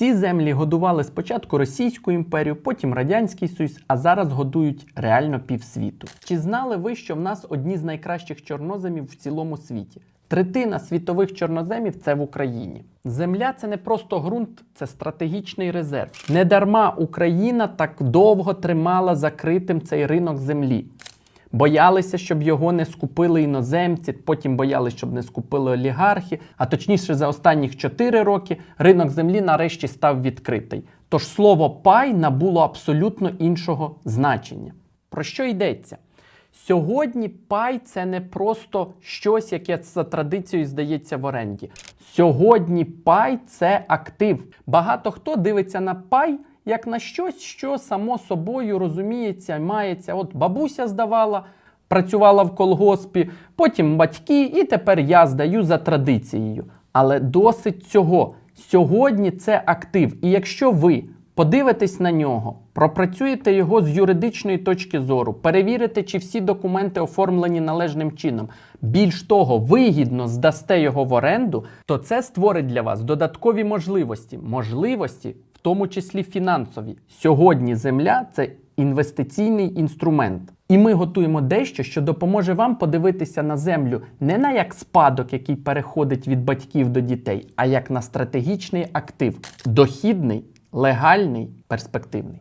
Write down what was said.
Ці землі годували спочатку Російську імперію, потім Радянський Союз, а зараз годують реально півсвіту. Чи знали ви, що в нас одні з найкращих чорноземів в цілому світі? Третина світових чорноземів це в Україні. Земля це не просто ґрунт, це стратегічний резерв. Недарма Україна так довго тримала закритим цей ринок землі. Боялися, щоб його не скупили іноземці, потім боялися, щоб не скупили олігархи. А точніше, за останніх 4 роки ринок землі нарешті став відкритий. Тож слово пай набуло абсолютно іншого значення. Про що йдеться? Сьогодні пай це не просто щось, яке за традицією здається в оренді. Сьогодні пай це актив. Багато хто дивиться на пай як на щось, що само собою розуміється, мається. От бабуся здавала, працювала в колгоспі, потім батьки, і тепер я здаю за традицією. Але досить цього. Сьогодні це актив. І якщо ви подивитесь на нього, пропрацюєте його з юридичної точки зору, перевірите, чи всі документи оформлені належним чином. Більш того, вигідно здасте його в оренду, то це створить для вас додаткові можливості, можливості, тому числі фінансові. Сьогодні земля це інвестиційний інструмент. І ми готуємо дещо, що допоможе вам подивитися на землю не на як спадок, який переходить від батьків до дітей, а як на стратегічний актив, дохідний, легальний, перспективний.